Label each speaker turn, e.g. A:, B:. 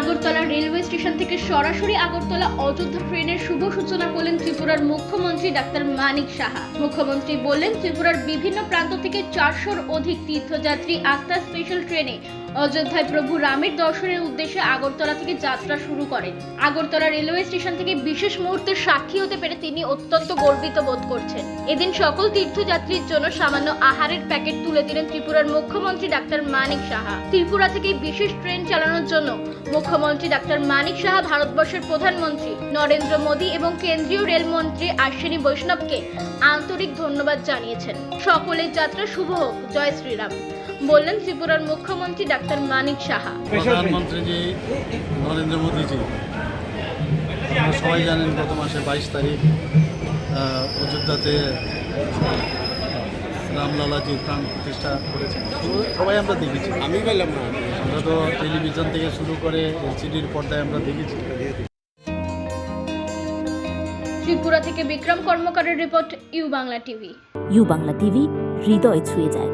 A: Agartala railway station থেকে সরাসরি আগরতলা অযোধ্যা ট্রেনের শুভ সূচনা করলেন ত্রিপুরার মুখ্যমন্ত্রী ডাক্তার মানিক সাহা। মুখ্যমন্ত্রী বললেন, ত্রিপুরার বিভিন্ন প্রান্ত থেকে চারশোর অধিক তীর্থযাত্রী আস্থা স্পেশাল ট্রেনে অযোধ্যায় প্রভু রামের দর্শনের উদ্দেশ্যে আগরতলা থেকে যাত্রা শুরু করেন। আগরতলা রেলওয়ে স্টেশন থেকে বিশেষ মুহূর্তের সাক্ষী হতে পেরে তিনি অত্যন্ত গর্বিত বোধ করছেন। এদিন সকল তীর্থযাত্রীর জন্য সামান্য আহারের প্যাকেট তুলে দিলেন ত্রিপুরার মুখ্যমন্ত্রী ডাক্তার মানিক সাহা। ত্রিপুরা থেকে বিশেষ ট্রেন চালানোর জন্য মুখ্যমন্ত্রী ডাক্তার মানিক সাহা ভারতবর্ষের প্রধানমন্ত্রী নরেন্দ্র মোদী এবং কেন্দ্রীয় রেলমন্ত্রী আশ্বিনী বৈষ্ণবকে আন্তরিক ধন্যবাদ জানিয়েছেন। সকলের যাত্রা শুভ হোক। জয় শ্রীরাম। বললেন ত্রিপুরার মুখ্যমন্ত্রী ডাক্তার মানিক সাহা।
B: প্রধানমন্ত্রীজি নরেন্দ্র মোদীজি আপনারা সবাই জানেন গত মাসে বাইশ তারিখ অযোধ্যাতে রামলালাজির প্রাণ প্রতিষ্ঠা করেছেন। সবাই আমরা দেখেছি।
C: আমি পেলাম না।
B: আমরা তো টেলিভিশন থেকে শুরু করে এলসিডির পর্দায় আমরা দেখেছি।
A: ত্রিপুরা থেকে Bikram কর্মকারের report U Bangla TV.
D: U Bangla TV হৃদয় ছুঁয়ে যায়।